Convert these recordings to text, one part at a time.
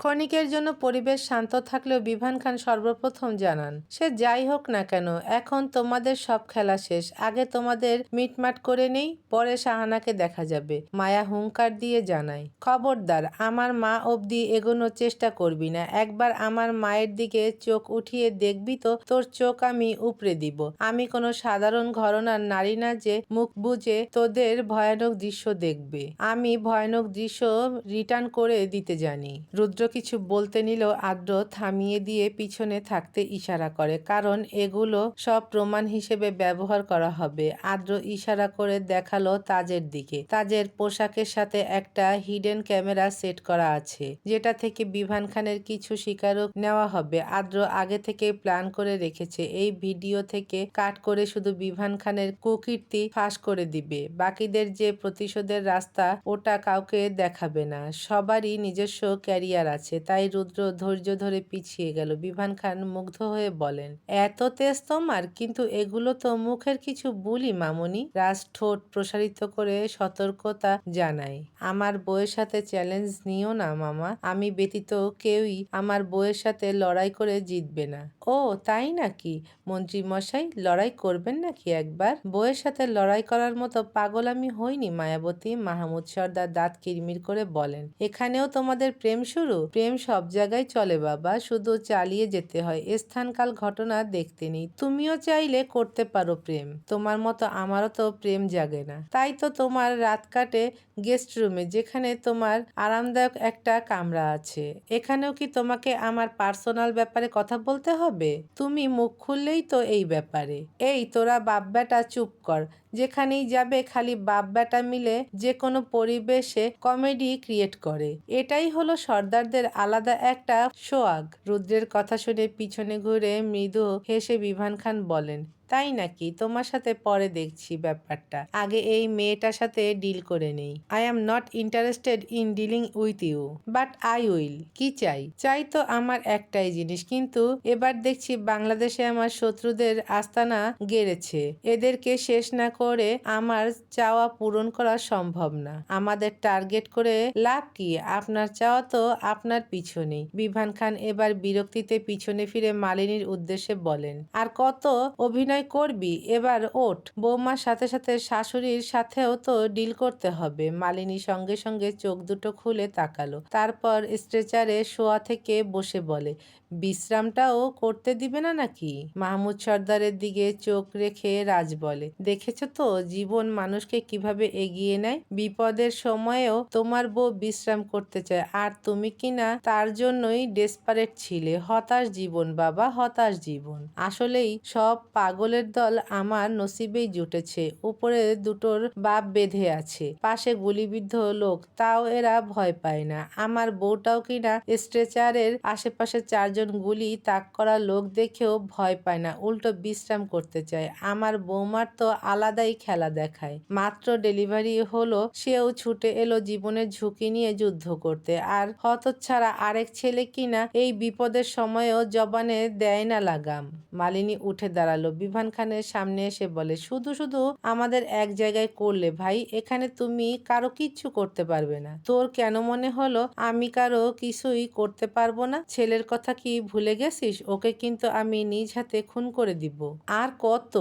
ক্ষণিকের জন্য পরিবেশ শান্ত থাকলেও বিভান খান সর্বপ্রথম জানান, সে যাই হোক না কেন, এখন তোমাদের সব খেলা শেষ। আগে তোমাদের মিটমাট করে নেই, পরে শাহানাকে দেখা যাবে। মায়া হুঙ্কার দিয়ে জানায়, খবরদার, আমার মা অবধি এগোনোর চেষ্টা করবি না। একবার আমার মায়ের দিকে চোখ উঠিয়ে দেখবি তো তোর চোখ আমি উপড়ে দিব। আমি কোনো সাধারণ ঘরনার নারী না যে মুখ বুজে তোদের ভয়ানক দৃশ্য দেখবে। আমি ভয়ানক দৃশ্য রিটার্ন করে দিতে জানি। রুদ্র কিছু বলতে নিলেও আদ্র থামিয়ে দিয়ে পিছনে থাকতে ইশারা করে, কারণ এগুলো সব প্রমাণ হিসেবে ব্যবহার করা হবে। আদ্র ইশারা করে দেখাল তাজের দিকে। তাজের পোশাকের সাথে একটা হিডেন ক্যামেরা সেট করা আছে, যেটা থেকে বিভান খানের কিছু স্বীকারক নেওয়া হবে। আদ্র আগে থেকে প্ল্যান করে রেখেছে, এই ভিডিও থেকে কাট করে শুধু বিভান খানের কুকীর্তি ফাঁস করে দিবে। বাকিদের যে প্রতিশোধের রাস্তা, ওটা কাউকে দেখাবে না। সবারই নিজস্ব ক্যারিয়ার আছে। তাই রুদ্র ধৈর্য ধরে পিছিয়ে গেল। বিভান খান মুগ্ধ হয়ে বলেন, এত তেজ তোমার, কিন্তু এগুলো তো মুখের কিছু বুলি, মামনি। রাজ ঠোঁট প্রসারিত করে সতর্কতা জানায়, আমার বউয়ের সাথে চ্যালেঞ্জ নিও না, মামা। আমি ব্যতীত কেউই আমার বউয়ের সাথে লড়াই করে জিতবে না। ও, তাই নাকি? মন্ত্রী মশাই, লড়াই করবেন নাকি একবার? বউয়ের সাথে লড়াই করার মতো পাগল আমি হইনি, মায়াবতী, মাহমুদ সর্দার দাঁত কিরমির করে বলেন, এখানেও তোমাদের প্রেম শুরু? প্রেম সব জায়গায় চলে বাবা, শুধু চালিয়ে যেতে হয়। স্থানকাল ঘটনা দেখতে নেই। তুমিও চাইলে করতে পারো প্রেম। তোমার মতো আমারও তো প্রেম জাগে না। তাই তো তোমার রাত কাটে গেস্ট রুমে, যেখানে তোমার আরামদায়ক একটা কামরা আছে। এখানেও কি তোমাকে আমার পার্সোনাল ব্যাপারে কথা বলতে হবে? তুমি মুখ খুললেই তো এই ব্যাপারে। এই, তোরা বাপ বেটা চুপ কর। যেখানেই যাবে খালি বাপ বেটা মিলে যে কোনো পরিবেশে কমেডি ক্রিয়েট করে। এটাই হলো সর্দারদের আলাদা একটা সোয়াগ। রুদ্রের কথা শুনে পিছনে ঘুরে মৃদু হেসে বিভান খান বলেন তাই নাকি? তোমার সাথে পরে দেখছি ব্যাপারটা। আগে এই মেয়েটার সাথে ডিল করে নেই। I am not interested in dealing with you but I will কি চাই? চাই তো আমার একটাই জিনিস, কিন্তু এবার দেখছি বাংলাদেশে আমার শত্রুদের আস্তানা গেড়েছে। এদেরকে শেষ না করে আমার চাওয়া পূরণ করা সম্ভব না। আমাদের টার্গেট করে লাভ কি? আপনার চাওয়া তো আপনার পিছনেই বিভান খান এবার বিরক্তিতে পিছনে ফিরে মালিনীর উদ্দেশ্যে বলেন, আর কত অভিনয় করবি, এবার ওঠ। বৌমার সাথে সাথে শাশুড়ির সাথেও তো ডিল করতে হবে। মালিনী সঙ্গে সঙ্গে চোখ দুটো খুলে তাকালো। তারপর স্ট্রেচারে শোয়া থেকে বসে বলে, বিশ্রামটাও করতে দিবে না নাকি? মাহমুদ সর্দারের দিকে চোখ রেখে রাজ বলে, দেখেছ তো জীবন মানুষকে কীভাবে এগিয়ে নেয়? বিপদের সময়েও তোমার বউ বিশ্রাম করতে চায়। আর তুমি কিনা তার জন্যই ডেসপারেট ছিলে? হতাশ জীবন বাবা, হতাশ জীবন। আসলেই সব পাগলের দল আমার নসিবেই জুটেছে। উপরে দুটোর বাপ বেঁধে আছে। পাশে গুলিবিদ্ধ লোক, তাও এরা ভয় পায় না। আমার বউটাও কিনা স্ট্রেচারের আশেপাশে চারজন গুলি তাক করা লোক দেখেও ভয় পায় না, উল্টো বিশ্রাম করতে চায়। আমার বৌমার তো আলাদাই খেলা দেখায়। মাত্র ডেলিভারি হলো, সেও ছুটে এলো জীবনের ঝুঁকি নিয়ে যুদ্ধ করতে। আর হতচ্ছাড়া আরেক ছেলে কিনা এই বিপদের সময়েও জবানে দেয় না লাগাম। মালিনী উঠে দাঁড়াল। বিভান খানের সামনে এসে বলে, শুধু শুধু আমাদের এক জায়গায় করলে ভাই, এখানে তুমি কারও কিচ্ছু করতে পারবে না। তোর কেন মনে হলো আমি কারও কিছুই করতে পারব না? ছেলের কথা কি ভুলে গেছিস? ওকে কিন্তু আমি নিজ হাতে খুন করে দিব। আর কত?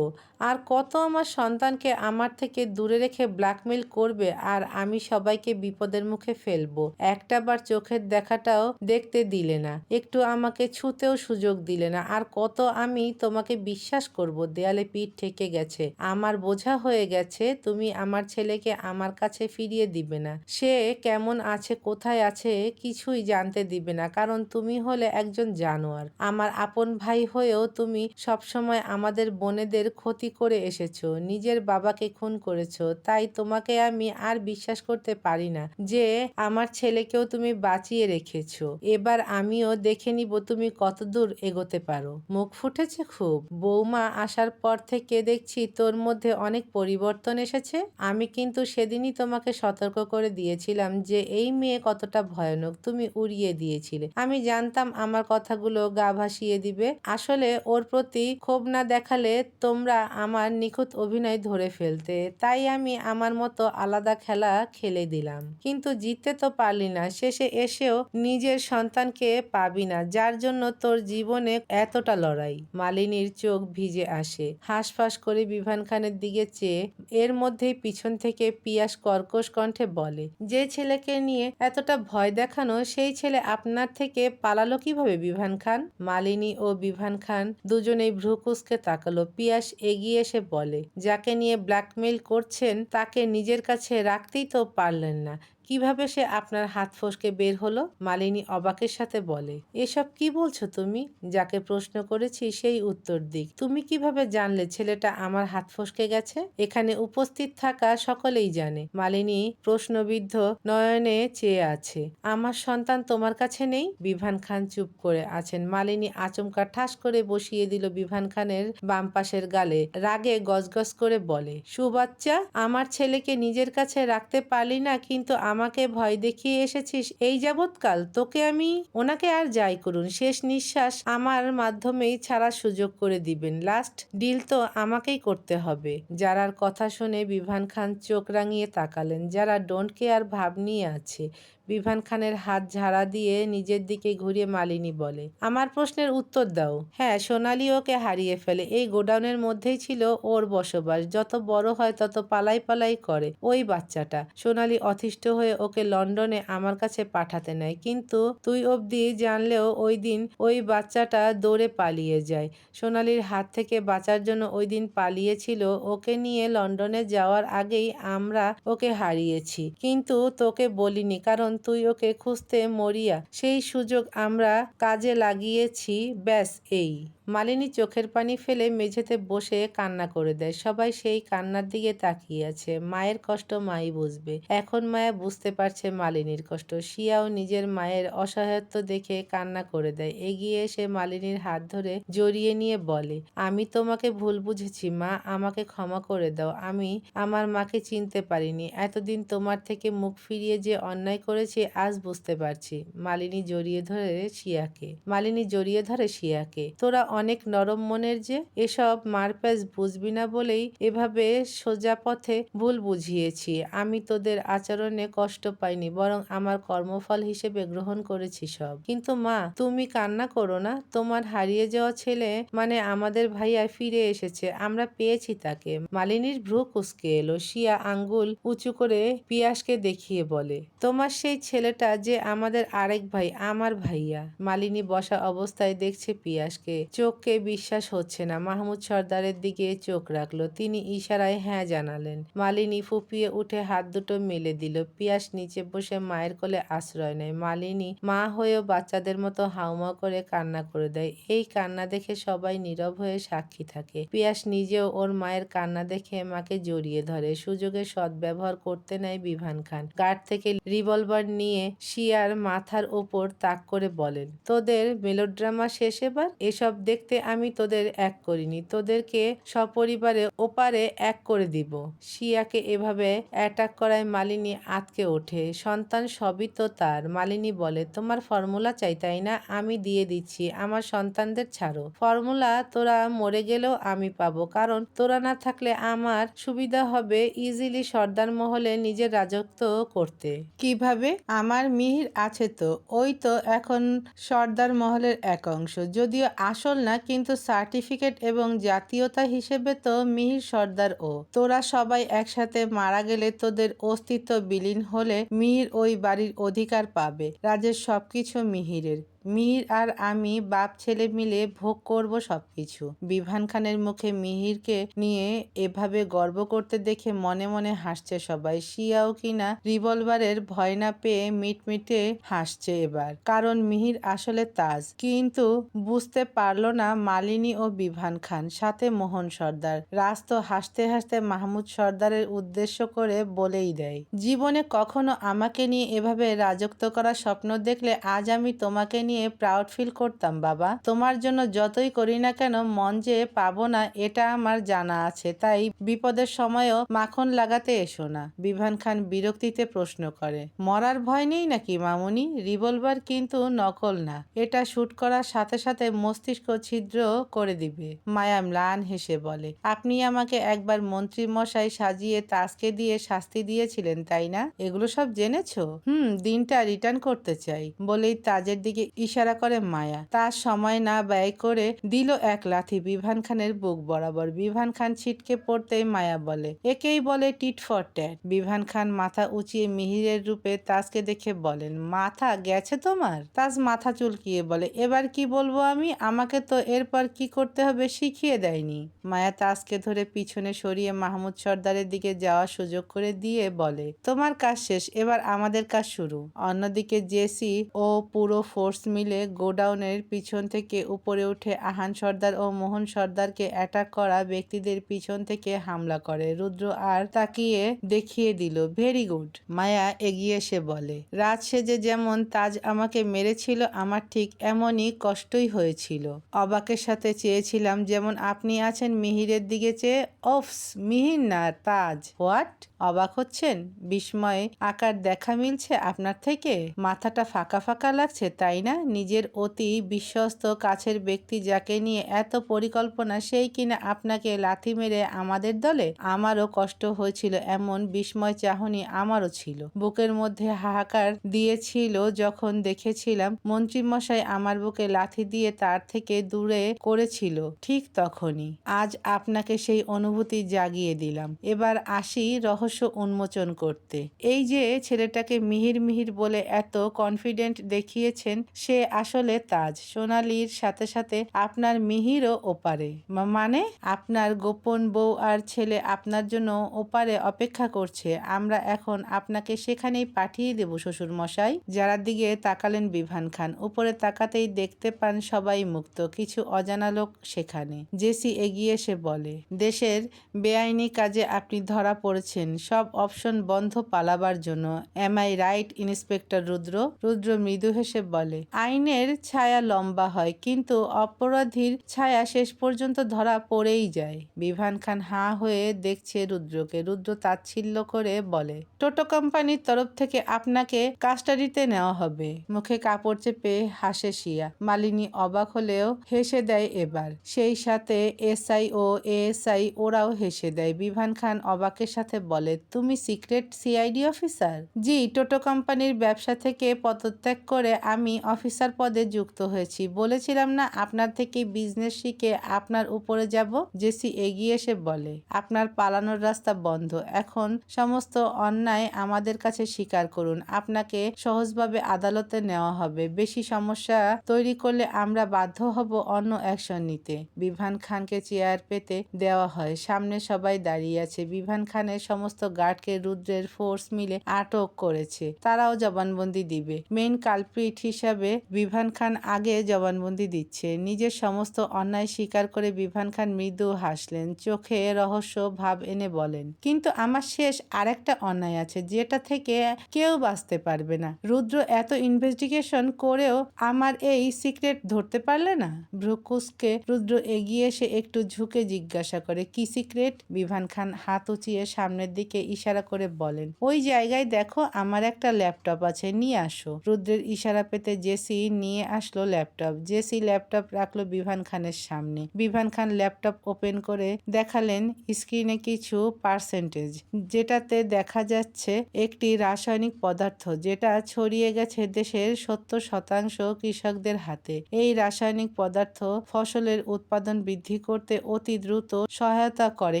আর কত আমার সন্তানকে আমার থেকে দূরে রেখে ব্ল্যাকমেল করবে? আর আমি সবাইকে বিপদের মুখে ফেলব। একটা বার চোখের দেখাটাও দেখতে দিলে না। একটু আমাকে ছুতেও সুযোগ দিলে না। আর কত আমি তোমাকে বিশ্বাস করব দেয়ালে পিঠ ঠেকে গেছে। আমার বোঝা হয়ে গেছে, তুমি আমার ছেলেকে আমার কাছে ফিরিয়ে দিবে না। সে কেমন আছে, কোথায় আছে, কিছুই জানতে দিবে না, কারণ তুমি হলে একজন জানোয়ার। আমার আপন ভাই হয়েও তুমি সবসময় আমাদের বোনেদের ক্ষতি করে এসেছ, নিজের বাবাকে খুন করেছ, তাই তোমাকে আমি আর বিশ্বাস করতে পারি না যে আমার ছেলেকেও তুমি বাঁচিয়ে রেখেছো। এবার আমিও দেখে নিব তুমি কতদূর এগোতে পারো। মুখ ফুটেছে খুব। বৌমা আসার পর থেকে দেখছি তোর মধ্যে অনেক পরিবর্তন এসেছে। আমি কিন্তু সেদিনই তোমাকে সতর্ক করে দিয়েছিলাম যে এই মেয়ে কতটা ভয়ানক, তুমি উড়িয়ে দিয়েছিলে। আমি জানতাম আমার কথাগুলো গা ভাসিয়ে দিবে। আসলে ওর প্রতি ক্ষোভ না দেখালে তোমরা আমার নিখুঁত অভিনয় ধরে ফেলতে। তাই আমি আমার মতো আলাদা খেলা খেলে দিলাম। কিন্তু জিততে তো পারলি না। শেষে এসেও নিজের সন্তানকে পাবি না, যার জন্য তোর জীবনে এতটা লড়াই। মালিনীর চোখ ভিজে আসে। হাঁসফাঁস করে বিভান খানের দিকে চেয়ে এর মধ্যেই পিছন থেকে পিয়াস কর্কশ কণ্ঠে বলে, যে ছেলেকে নিয়ে এতটা ভয় দেখানো, সেই ছেলে আপনার থেকে পালালো কীভাবে বিভান খান? মালিনী ও বিভান খান দুজনেই ভ্রুকুসকে তাকালো। পিয়াস এগিয়ে এসে বলে, যাকে নিয়ে ব্ল্যাকমেইল করছেন, তাকে নিজের কাছে রাখতেই তো পারলেন না। কীভাবে সে আপনার হাত ফসকে বের হলো? মালিনী অবাকের সাথে বলে, এসব কি বলছো তুমি? যাকে প্রশ্ন করেছি সেই উত্তর দিক। তুমি কীভাবে জানলে ছেলেটা আমার হাত ফসকে গেছে? এখানে উপস্থিত থাকা সকলেই জানে মালিনী প্রশ্নবিদ্ধ নয়নে চেয়ে আছে, আমার সন্তান তোমার কাছে নেই বিভান খান চুপ করে আছেন। মালিনী আচমকা ঠাস করে বসিয়ে দিল বিভান খানের বাম পাশের গালে। রাগে গজগজ করে বলে, সুবাচ্চা, আমার ছেলেকে নিজের কাছে রাখতে পারলি না, কিন্তু আমাকে ভয় দেখিয়ে এসেছিস, এই যাবৎকাল তোকে আমি, ওনাকে আর যাই করুন, শেষ নিঃশ্বাস আমার মাধ্যমেই ছাড়া সুযোগ করে দিবেন। লাস্ট ডিল তো আমাকেই করতে হবে। যারার কথা শুনে বিভান খান চোখ রাঙিয়ে তাকালেন, যারা ডোন্ট কেয়ার ভাব নিয়ে আছে। বিভান খানের হাত ঝাড়া দিয়ে নিজের দিকে ঘুরিয়ে মালিনী বলে, আমার প্রশ্নের উত্তর দাও। হ্যাঁ সোনালি ওকে হারিয়ে ফেলে। এই গোডাউনের মধ্যেই ছিল ওর বসবাস। যত বড় হয় তত পালাই পালাই করে ওই বাচ্চাটা। সোনালি অতিষ্ঠ হয়ে ওকে লন্ডনে আমার কাছে পাঠাতে নেয়। কিন্তু তুই অবধি জানলেও ওই দিন ওই বাচ্চাটা দৌড়ে পালিয়ে যায়। সোনালির হাত থেকে বাঁচার জন্য ওই দিন পালিয়েছিল ওকে নিয়ে লন্ডনে যাওয়ার আগেই আমরা ওকে হারিয়েছি। কিন্তু তোকে বলিনি, কারণ তুই ওকে খুঁজতে মরিয়া। সেই সুযোগ আমরা কাজে লাগিয়েছি ব্যাস এই। মালিনী চোখের পানি ফেলে মেঝেতে বসে কান্না করে দেয়। সবাই সেই কান্নার দিকে তাকিয়ে আছে। মায়ের কষ্ট মাই বুঝবে। এখন মায়া বুঝতে পারছে মালিনীর কষ্ট। শিয়াও নিজের মায়ের অসহায়ত্ব দেখে কান্না করে দেয়। এগিয়ে এসে মালিনীর হাত ধরে জড়িয়ে নিয়ে বলে, আমি তোমাকে ভুল বুঝেছি মা। আমাকে ক্ষমা করে দাও। আমি আমার মাকে চিনতে পারিনি। এতদিন তোমার থেকে মুখ ফিরিয়ে যে অন্যায় করেছি, আজ বুঝতে পারছি। মালিনী জড়িয়ে ধরে শিয়াকে। মালিনী জড়িয়ে ধরে শিয়াকে। তোরা অনেক নরম মনের যে এসব মারপ্যাচ বুঝবি না বলেই এভাবে সোজা পথে ভুল বুঝিয়েছি। আমি তোদের আচরণে কষ্ট পাইনি, বরং আমার কর্মফল হিসেবে গ্রহণ করেছি সব। কিন্তু মা, তুমি কান্না করো না। তোমার হারিয়ে যাওয়া ছেলে মানে আমাদের ভাইয়া ফিরে এসেছে। আমরা পেয়েছি তাকে। মালিনীর ভ্রু কুসকে এলো। শিয়া আঙ্গুল উঁচু করে পিয়াসকে দেখিয়ে বলে, তোমার সেই ছেলেটা যে আমাদের আরেক ভাই, আমার ভাইয়া। মালিনী বসা অবস্থায় দেখছে পিয়াসকে। চোখকে বিশ্বাস হচ্ছে না। মাহমুদ সর্দারের দিকে চোখ রাখল। তিনি ইশারায় হ্যাঁ জানালেন। মালিনী ফুপিয়ে উঠে হাত দুটো মেলে দিল। পিয়াস নিচে বসে মায়ের কোলে আশ্রয় নেয়। মালিনী মা হয়েও বাচ্চাদের মতো হাউমা করে কান্না করে দেয়। এই কান্না দেখে সবাই নীরব হয়ে সাক্ষী থাকে। পিয়াস নিজেও ওর মায়ের কান্না দেখে মাকে জড়িয়ে ধরে। সুযোগে সদ্ব্যবহার করতে নেয় বিভান খান। গার্ড থেকে রিভলভার নিয়ে শিয়ার মাথার ওপর তাক করে বলেন, তোদের মেলোড্রামা শেষ এবার? এসব দেখতে আমি তোদের এক করিনি। তোদেরকে সপরিবারে ওপারে এক করে দিব। শিয়াকে এভাবে অ্যাটাক করায় মালিনী আতকে ওঠে। সন্তান সবই তো তার। মালিনী বলে, তোমার ফর্মুলা চাই, তাই না? আমি দিয়ে দিচ্ছি। আমার সন্তানদের ছাড়ো। ফর্মুলা তোরা মরে গেলেও আমি পাবো। কারণ তোরা না থাকলে আমার সুবিধা হবে ইজিলি সর্দার মহলে নিজের রাজত্ব করতে। কীভাবে? আমার মিহির আছে তো। ওই তো এখন সর্দার মহলের এক অংশ। যদিও আসল না, কিন্তু সার্টিফিকেট এবং জাতীয়তা হিসেবে তো মিহির সর্দার ও। তোরা সবাই একসাথে মারা গেলে তোদের অস্তিত্ব বিলীন হলে মিহির ওই বাড়ির অধিকার পাবে। রাজের সবকিছু মিহিরের। মিহির আর আমি বাপ ছেলে মিলে ভোগ করব সবকিছু। বিভান খানের মুখে মিহিরকে নিয়ে এভাবে গর্ব করতে দেখে মনে মনে হাসছে সবাই। শিয়াও কিনা রিভলভারের ভয় না পেয়ে মিটমিটে হাসছে এবার। কারণ মিহির আসলে তাজ। কিন্তু বুঝতে পারল না মালিনী ও বিভান খান, সাথে মোহন সর্দার। রাজ তো হাসতে হাসতে মাহমুদ সর্দারের উদ্দেশ্য করে বলেই দেয়, জীবনে কখনো আমাকে নিয়ে এভাবে রাজত্ব করার স্বপ্ন দেখলে আজ আমি তোমাকে নিয়ে নিয়ে প্রাউড ফিল করতাম, বাবা। তোমার জন্য যতই করি না কেন, মন যে পাবো না, এটা আমার জানা আছে। তাই বিপদের সময়ও মাখন লাগাতে এসো না। বিভান খান বিরক্তিতে প্রশ্ন করে, মরার ভয় নেই নাকি, মামুনি? রিভলভার কিন্তু নকল না। এটা শুট করার সাথে সাথে মস্তিষ্ক ছিদ্র করে দিবে। মায়া ম্লান হেসে বলে, আপনি আমাকে একবার মন্ত্রী মশাই সাজিয়ে তাসকে দিয়ে শাস্তি দিয়েছিলেন, তাই না? এগুলো সব জেনেছো? হুম, দিনটা রিটার্ন করতে চাই। বলেই তাজের দিকে ইশারা করে মায়া। তার সময় না ব্যয় করে দিল এক লাথি বিভান খানের বুক বরাবর। বিভান খান ছিটকে পড়তেই মায়া বলে, একেই বলে টিট ফর ট্যাট। বিভান খান মাথা উঁচিয়ে মিহিরের রূপে তাজকে দেখে বলেন, মাথা গেছে তোমার? তাজ মাথা চুলকিয়ে বলে, এবার কি বলব আমি? আমাকে তো এরপর কি করতে হবে শিখিয়ে দেয়নি। মায়া তাজকে ধরে পিছনে সরিয়ে মাহমুদ সর্দারের দিকে যাওয়ার সুযোগ করে দিয়ে বলে, তোমার কাজ শেষ, এবার আমাদের কাজ শুরু। অন্যদিকে জেসি ও পুরো ফোর্স মিলে গোডাউনের পিছন থেকে উপরে উঠে আহান সর্দার ও মোহন সর্দারকে অ্যাটাক করা ব্যক্তিদের পিছন থেকে হামলা করে। রুদ্র আর তাকিয়ে দেখিয়ে দিল ভেরি গুড মায়া এগিয়ে এসে বলে, রাত সেজে যেমন তাজ আমাকে মেরেছিল, আমার ঠিক এমনই কষ্টই হয়েছিল। অবাকের সাথে চেয়েছিলাম যেমন আপনি আছেন মিহিরের দিকে চেয়ে। অফস মিহির না, তাজ। হোয়াট? অবাক হচ্ছেন? বিস্ময়ে আকার দেখা মিলছে আপনার থেকে? মাথাটা ফাঁকা ফাঁকা লাগছে, তাই না? নিজের অতি বিশ্বস্ত কাছের ব্যক্তি যাকে নিয়ে এত পরিকল্পনা, সেই কিনা আপনাকে লাথি মেরে আমাদের দলে? আমারও কষ্ট হয়েছিল, এমন বিস্ময় চাহনি আমারও ছিল। বুকের মধ্যে হাহাকার দিয়েছিল যখন দেখেছিলাম মন্ত্রীমশাই আমার বুকে লাথি দিয়ে তার থেকে দূরে করেছিল, ঠিক তখনই। আজ আপনাকে সেই অনুভূতি জাগিয়ে দিলাম। এবার আসি রহস্য উন্মোচন করতে। এই যে ছেলেটাকে মিহির মিহির বলে এত কনফিডেন্ট দেখিয়েছেন, সে আসলে তাজ। সোনালির সাথে সাথে আপনার মিহিরও ওপারে। মানে? আপনার গোপন বউ আর ছেলে আপনার জন্য ওপারে অপেক্ষা করছে। আমরা এখন আপনাকে সেখানেই পাঠিয়ে দেব শ্বশুর মশাই যারা দিকে তাকালেন বিভান খান, উপরে তাকাতেই দেখতে পান সবাই মুক্ত, কিছু অজানা লোক সেখানে। জেসি এগিয়ে এসে বলে, দেশের বেআইনি কাজে আপনি ধরা পড়েছেন সব অপশন বন্ধ পালাবার জন্য am I right inspector Rudra? Rudra মৃদু হেসে বলে, আইনের ছায়া লম্বা হয়, কিন্তু অপরাধীর ছায়া শেষ পর্যন্ত ধরা পড়েই যায়। বিভান খান হাঁ হয়ে দেখছে রুদ্রকে, রুদ্র তাচ্ছিল্য করে বলে টোটো কোম্পানির তরফ থেকে আপনাকে কাস্টাডিতে নেওয়া হবে। মুখে কাপড় চেপে হাসে শিয়া, মালিনী অবাক হলেও হেসে দেয় এবার, সেই সাথে এসআই ও এএসআই ওরাও হেসে দেয়। বিভান খান অবাকের সাথে বলে তুমি সিক্রেট সিআইডি অফিসার? জি, টোটো কোম্পানির ব্যবসা থেকে পদত্যাগ করে আমি অফিসার পদে যুক্ত হয়েছি। বলেছিলাম না আপনার থেকে বিজনেস শিখে আপনার উপরে যাব? জেসি এগিয়ে এসে বলে, আপনার পালানোর রাস্তা বন্ধ। এখন সমস্ত অন্যায় আমাদের কাছে স্বীকার করুন। আপনাকে সহজভাবে আদালতে নেওয়া হবে। বেশি সমস্যা তৈরি করলে আমরা বাধ্য হব অন্য অ্যাকশন নিতে। বিভান খানকে চেয়ার পেতে দেওয়া হয়। সামনে সবাই দাঁড়িয়ে আছে। বিভান খানের সমস্ত গার্ডকে রুদ্রের ফোর্স মিলে আটক করেছে। তারাও জবানবন্দি দিবে। মেইন কালপ্রিট হিসাবে বিভান খান আগে জবানবন্দি দিচ্ছে। নিজের সমস্ত অন্যায় স্বীকার করে বিভান খান মৃদু হাসলেন। চোখে রহস্য ভাব এনে বলেন, কিন্তু আমার শেষ আরেকটা অন্যায় আছে, যেটা থেকে কেউ বাঁচতে পারবে না। রুদ্র এত ইনভেস্টিগেশন করেও আমার এই সিক্রেট ধরতে পারলে না? ভ্রুকুসকে রুদ্র এগিয়ে এসে একটু ঝুঁকে জিজ্ঞাসা করে, কি সিক্রেট বিভান খান হাত উঁচিয়ে সামনের দিকে ইশারা করে বলেন, ওই জায়গায় দেখো আমার একটা ল্যাপটপ আছে, নিয়ে আসো। রুদ্রের ইশারা পেতে জেসি নিয়ে আসলো ল্যাপটপ। জেসি ল্যাপটপ রাখল বিভান খানের সামনে। বিভান খান ল্যাপটপ ওপেন করে দেখালেন স্ক্রিনে কিছু পার্সেন্টেজ। যেটাতে দেখা যাচ্ছে একটি রাসায়নিক পদার্থ যেটা ছড়িয়ে গেছে দেশের সত্তর শতাংশ কৃষকদের হাতে। এই রাসায়নিক পদার্থ ফসলের উৎপাদন বৃদ্ধি করতে অতি দ্রুত সহায়তা করে,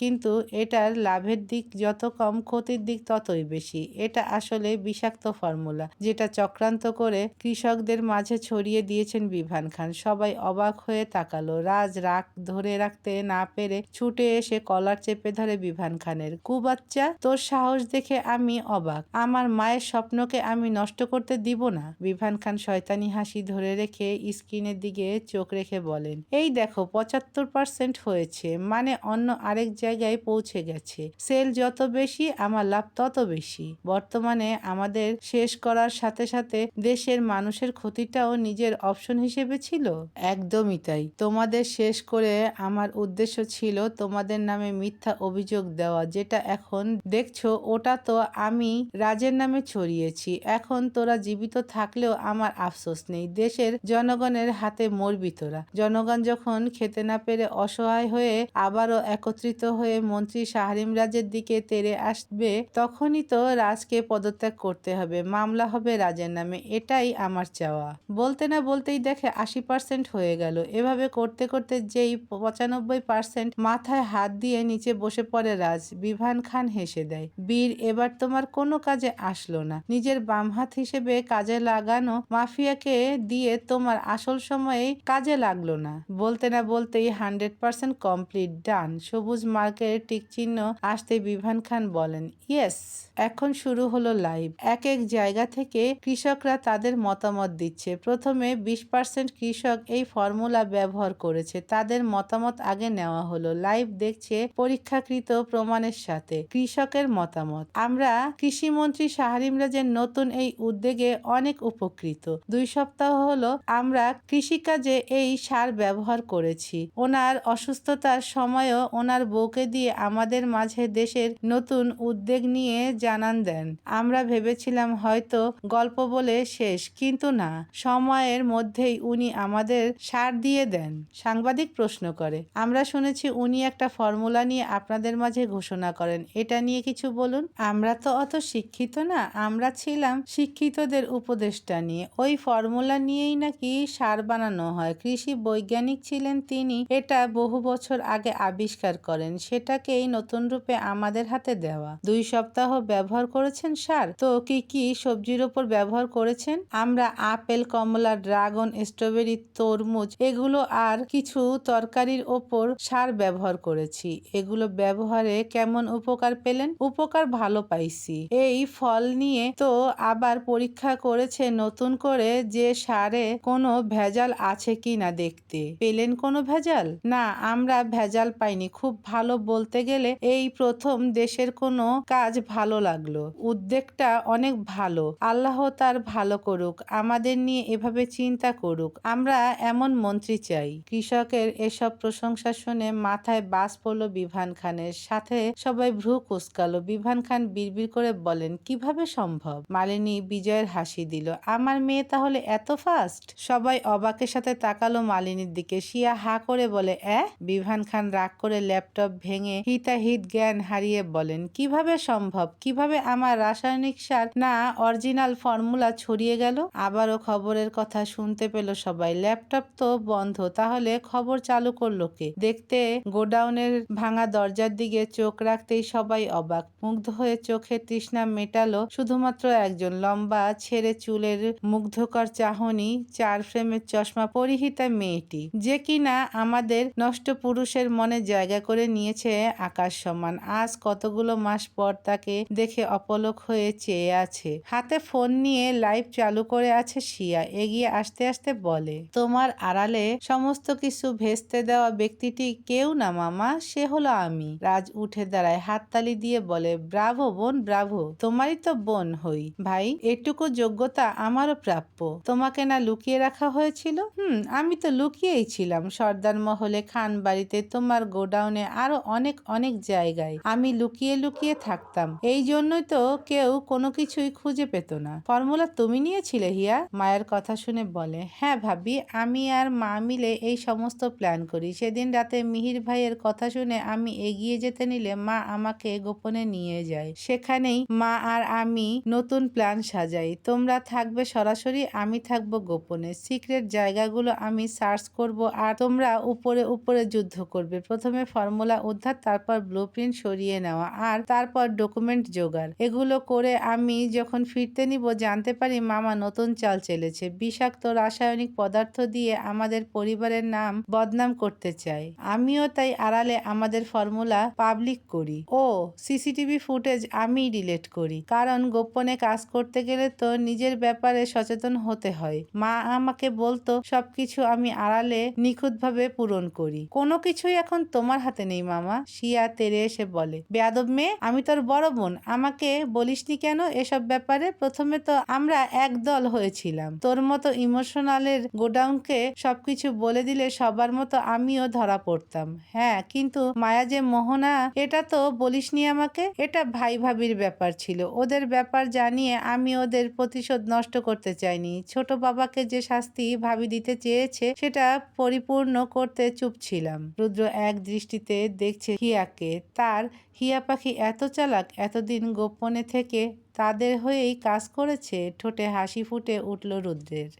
কিন্তু এটার লাভের দিক যত কম ক্ষতির দিক ততই বেশি। এটা আসলে বিষাক্ত ফর্মুলা, যেটা চক্রান্ত করে কৃষকদের মাঝে ছড়িয়ে দিয়েছেন বিভান খান। সবাই অবাক হয়ে তাকালো। রাজ রাগ ধরে রাখতে না পেরে ছুটে এসে কলার চেপে ধরে বিভান খানের কুবাচ্চা তোর সাহস দেখে আমি অবাক। আমার মায়ের স্বপ্নকে আমি নষ্ট করতে দিব না? বিভান খান শয়তানি হাসি ধরে রেখে স্ক্রিনের দিকে চোখ রেখে বলেন, এই দেখো, পঁচাত্তর পার্সেন্ট হয়েছে মানে অন্য আরেক জায়গায় পৌঁছে গেছে। সেল যত বেশি, আমার লাভ তত বেশি। বর্তমানে আমাদের শেষ করার সাথে সাথে দেশের মানুষের ক্ষতিটাও নিজের অপশন হিসেবে ছিল। একদমই তাই। তোমাদের শেষ করে আমার উদ্দেশ্য ছিল তোমাদের নামে মিথ্যা অভিযোগ দেওয়া, যেটা এখন দেখছ, ওটা তো আমি রাজের নামে ছড়িয়েছি। এখন তোরা জীবিত থাকলেও আমার আফসোস নেই। দেশের জনগণের হাতে মরবি তোরা। জনগণ যখন খেতে না পেরে অসহায় হয়ে আবারও একত্রিত হয়ে মন্ত্রী শাহরিম রাজের দিকে তেড়ে আসবে, তখনই তো রাজকে পদত্যাগ করতে হবে। মামলা হবে রাজের নামে, এটাই আমার চাওয়া। বলতে না বলতেই দেখে আশি পার্সেন্ট হয়ে গেল। এভাবে করতে করতে যেই পঁচানব্বই পার্সেন্ট মাথায় হাত দিয়ে নিচে বসে পড়ে রাজ, বিভান খান হেসে দেয়, বীর, এবার তোমার কোনো কাজে আসলো না। নিজের বাম হাত হিসেবে কাজে লাগানো মাফিয়াকে দিয়ে তোমার আসল সময়ে কাজে লাগল না। বলতে না বলতেই হান্ড্রেড পার্সেন্ট কমপ্লিট, ডান। সবুজ মার্কের টিক চিহ্ন আসতে বিভান খান বলেন, ইয়েস, এখন শুরু হলো লাইভ। এক এক জায়গা থেকে কৃষকরা তাদের মতামত দিচ্ছে। প্রথমে বিশ পার্সেন্ট কৃষক এই ফর্মুলা ব্যবহার করেছে। তাদের মতামত আগে নেওয়া হলো। লাইভ দেখছে পরীক্ষাকৃত প্রমাণের সাথে কৃষকের মতামত। আমরা কৃষিমন্ত্রী শাহরিম রাজের নতুন এই উদ্যোগে অনেক উপকৃত। দুই সপ্তাহ হলো আমরা কৃষিকাজে এই সার ব্যবহার করেছি। ওনার অসুস্থতার সময়ও ওনার বউকে দিয়ে আমাদের মাঝে দেশের নতুন উদ্যোগ নিয়ে জানান দেন। আমরা ভেবেছিলাম হয়তো গল্প বলে শেষ, কিন্তু না, সময়ের মধ্যেই উনি আমাদের সার দিয়ে দেন, সাংবাদিক প্রশ্ন করে। আমরা শুনেছি উনি একটা ফর্মুলা নিয়ে আপনাদের মাঝে ঘোষণা করেন, এটা নিয়ে কিছু বলুন? আমরা তো অত শিক্ষিত না, আমরা ছিলাম শিক্ষিতদের উপদেষ্টা নিয়ে। ওই ফর্মুলা নিয়েই নাকি সার বানানো হয়। কৃষি বৈজ্ঞানিক ছিলেন তিনি, এটা বহু বছর আগে আবিষ্কার করেন, সেটাকেই নতুন রূপে আমাদের হাতে দেওয়া। দুই সপ্তাহ ব্যবহার করেছেন সার। তো কি কি সবজির ওপর ব্যবহার করেছেন? আমরা আপেল, কমলা, ড্রাগন, স্ট্রবেরি, তরমুজ এগুলো আর কিছু তরকারির ওপর সার ব্যবহার করেছি। এগুলো ব্যবহারে কেমন উপকার পেলেন? উপকার ভালো পাইছি। এই ফল নিয়ে তো আবার পরীক্ষা করেছে নতুন করে যে সারে কোনো ভেজাল আছে কি না দেখতে। পেলেন কোনো ভেজাল? না, আমরা ভেজাল পাইনি। খুব ভালো বলতে গেলে এই প্রথম দেশের কোনো কাজ ভালো লাগল। উদ্যোগটা অনেক ভালো। আল্লাহ তার ভালো করুক, আমাদের নিয়ে এভাবে চিন্তা করুক। আমরা এমন মন্ত্রী চাই। কৃষকের এসব প্রশংসা শুনে মাথায় বাস পড়ল বিভান খানের। সাথে সবাই ভ্রু কুচকালো। বিভান খান বিড়বিড় করে বলেন, কীভাবে সম্ভব? মালিনী বিজয়ের হাসি দিল, আমার মেয়ে তাহলে এত ফাস্ট সবাই অবাকের সাথে তাকালো মালিনীর দিকে। শিয়া হা করে বলে এ বিভান খান রাগ করে ল্যাপটপ ভেঙে হিতাহিত জ্ঞান হারিয়ে বলেন, কীভাবে সম্ভব? কীভাবে আমার রাসায়নিক সার না অরিজিনাল ফর্মুলা ছড়িয়ে গেল? আবারও খবরের কথা শুনতে পেল সবাই। ল্যাপটপ তো বন্ধ, তাহলে খবর চালু করল কে? দেখতে গোডাউনের ভাঙা দরজার দিকে চোখ রাখতেই সবাই অবাক। মুগ্ধ হয়ে চোখের তৃষ্ণা মেটালো শুধুমাত্র একজন লম্বা, ছেড়ে চুলের মুগ্ধকর চাহনি, চার ফ্রেমের চশমা পরিহিতা মেয়েটি, যে কিনা আমাদের নষ্ট পুরুষের মনে জায়গা করে নিয়েছে আকাশ সমান। আজ কতগুলো মাস পর তাকে দেখে অপলক হয়ে চেয়ে আছে। হাতে ফোন নিয়ে লাইভ চালু করে আছে শিয়া। এগিয়ে আসতে আসতে বলে, তোমার আড়ালে সমস্ত কিছু ভেস্তে দেওয়া ব্যক্তিটি কেউ না, মামা। সে হলো আমি। রাজ উঠে দাঁড়ায়, হাততালি দিয়ে বলে, ব্রাভো বোন, ব্রাভো। তোমারই তো বোন হই। ভাই, এটুকু যোগ্যতা আমারও প্রাপ্য। তোমাকে না লুকিয়ে রাখা হয়েছিল? হুম, আমি তো লুকিয়েই ছিলাম। সর্দার মহলে খান বাড়িতে তোমার গোডাউনে আরও অনেক অনেক জায়গায়। আমি লুকিয়ে লুকিয়ে লুকিয়ে থাকতাম। এই জন্যই তো কেউ কোনো কিছুই খুঁজে পেত না। ফর্মুলা তুমি নিয়েছিলে, হিয়া? মায়ের কথা শুনে বলে হ্যাঁ ভাবি, আমি আর মা মিলে এই সমস্ত প্ল্যান করি। সেদিন রাতে মিহির ভাইয়ের কথা শুনে আমি এগিয়ে যেতে নিলে মা আমাকে গোপনে নিয়ে যায়। সেখানেই মা আর আমি নতুন প্ল্যান সাজাই। তোমরা থাকবে সরাসরি, আমি থাকব গোপনে। সিক্রেট জায়গাগুলো আমি সার্চ করব আর তোমরা উপরে উপরে যুদ্ধ করবে। প্রথমে ফর্মুলা উদ্ধার, তারপর ব্লুপ্রিন্ট সরিয়ে নেওয়া। আর তারপর ডকুমেন্ট জোগাড়। এগুলো করে আমি যখন ফিরতে নিব, জানতে পারি মামা নতুন চাল চেলেছে। বিষাক্ত রাসায়নিক পদার্থ দিয়ে আমাদের পরিবারের নাম বদনাম করতে চায়। আমিও তাই আড়ালে আমাদের ফর্মুলা পাবলিক করি। ও সিসিটিভি ফুটেজ আমি ডিলিট করি। কারণ গোপনে কাজ করতে গেলে তো নিজের ব্যাপারে সচেতন হতে হয়। মা আমাকে বলতো, সবকিছু আমি আড়ালে নিখুঁতভাবে পূরণ করি। কোনো কিছুই এখন তোমার হাতে নেই মামা, শিয়া তেরে এসে বলে। বেয়াদব বেয়াদব মেয়ে, আমি তোর বড় বোন। আমাকে বলিসনি কেন এসব ব্যাপারে? প্রথমে তো আমরা এক দল হয়েছিলাম। তোর মতো ইমোশনালের গোডাউনকে সবকিছু বলে দিলে সবার মতো আমিও ধরা পড়তাম। হ্যাঁ কিন্তু মায়া যে মোহনা, এটা তো বলিসনি আমাকে? এটা ভাই ভাবির ব্যাপার ছিল। ওদের ব্যাপার জানিয়ে আমি ওদের প্রতিশোধ নষ্ট করতে চাইনি। ছোট বাবাকে যে শাস্তি ভাবি দিতে চেয়েছে, সেটা পরিপূর্ণ করতে চুপ ছিলাম। রুদ্র এক দৃষ্টিতে দেখছে হিয়াকে। তার হিয়া পাখি এত চালাক, এতদিন গোপনে থেকে তাদের হয়েই কাজ করেছে, ঠোঁটে হাসি ফুটে উঠল রুদ্রের।